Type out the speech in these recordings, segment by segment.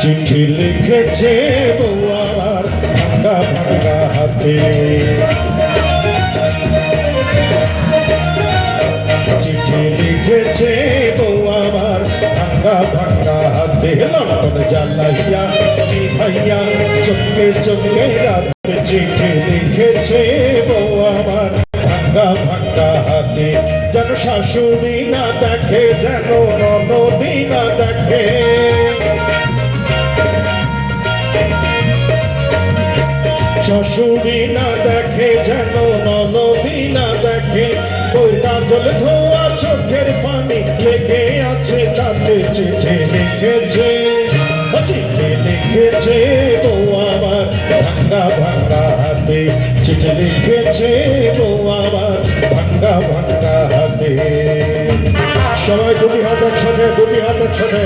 চিঠি লিখেছে বউ আমার ভাঙ্গা ভাঙ্গা হাতে। লটন জ্বালাইয়া ভাইয়া, চোখে রাতে চিঠি লিখেছে বউ আমার, ভাঙ্গা ভাঙ্গা হাতে। যেন শাশুড়ি না দেখে, যেন ননদি না দেখে। শাশুড়ি না দেখে, যেন ননদি না দেখে ওই কাজল ধোয়া চোখের পানি লেগে আছে তাতে চিঠি লিখেছে। চিঠি লিখেছে, বউ আমার ভাঙ্গা ভাঙ্গা হাতে। চিঠি লিখেছে, বউ আমার ভাঙ্গা ভাঙ্গা হাতে। সবাই দুটি হাত একসাথে, দুটি হাত একসাথে।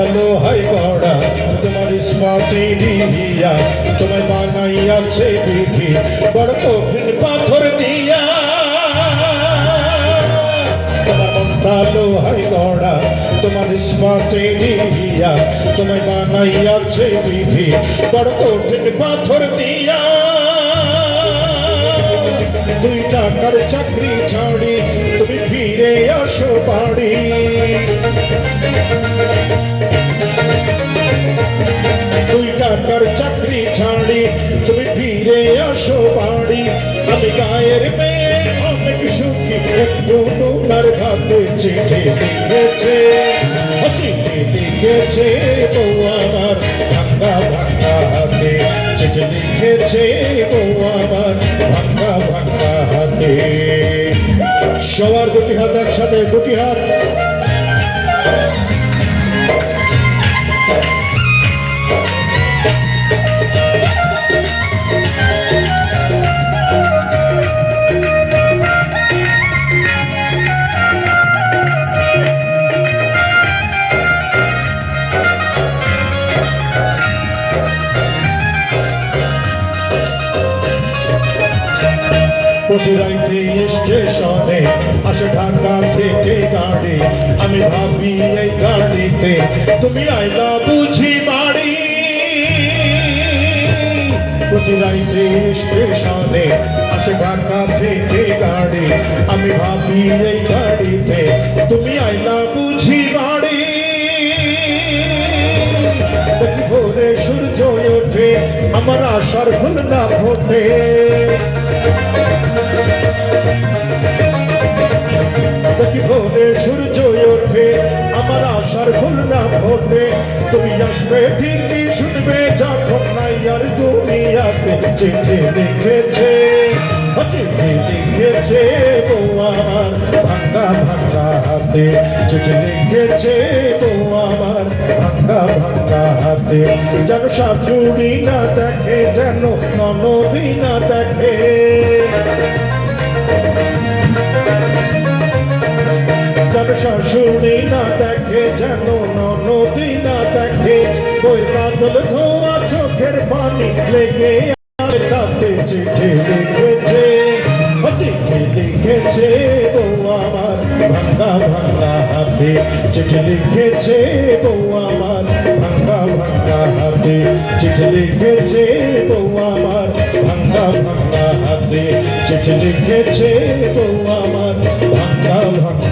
মনটা লোহাই গড়া, তোমার ইস্পাতে দিয়া তোমার বানাইয়াছে বিধি, বড় কঠিন পাথর দিয়া। মনটা লোহাই গড়া, তোমার ইস্পাতে দিয়া তোমার বানাইয়াছে বিধি, বড় কঠিন পাথর দিয়া। দুই টাকার চাকরি ছাড়ি, তুমি ফিরে আসো বাড়ি। দুই টাকার চাকরি ছাড়ি তুমি ফিরে আসো বাড়ি। আমি গায়ের মেয়ে অনেক সুখী, একটু তোমার হাতে চিঠি লিখেছে। চিঠি লিখেছে বউ আমার, ভাঙ্গা ভাঙ্গা হাতে। চিঠি লিখেছে বউ আমার, ভাঙ্গা ভাঙ্গা হাতে। সবার দুটি হাত একসাথে, দুটি হাত। প্রতি রাইতে স্টেশনে আসে ঢাকা থেকে গাড়ি, আমি ভাবি এই গাড়িতে, তুমি আইলা বুঝি বাড়ি। প্রতি রাইতে স্টেশনে আসে ঢাকা থেকে গাড়ি, আমি ভাবি এই গাড়িতে, তুমি আইলা বুঝি বাড়ি। আমার আশার ফুল না ফোটে দেখি ভোরে সূর্য ওঠে, আমার আশার ফুল না ফোটে তুমি আসবে ঠিকই শুনবে, যখন নাই আর দুনিয়াতে চিঠি লিখেছে। চিঠি লিখেছে বউ আমার। হাতে চিঠি লিখেছে বউ আমার ভাঙ্গা ভাঙ্গা হাতে। যেন শাশুড়ি না দেখে, যেন ননদি না দেখে। শাশুড়ি না দেখে, যেন ননদি না দেখে। ওই কাজল ধোয়া চোখের পানি লেগে হাতে চিঠি লিখেছে বউ আমার, ভাঙ্গা ভাঙ্গা হাতে চিঠি লিখেছে বউ আমার, ভাঙ্গা ভাঙ্গা হাতে চিঠি লিখেছে বউ আমার, ভাঙ্গা ভাঙ্গা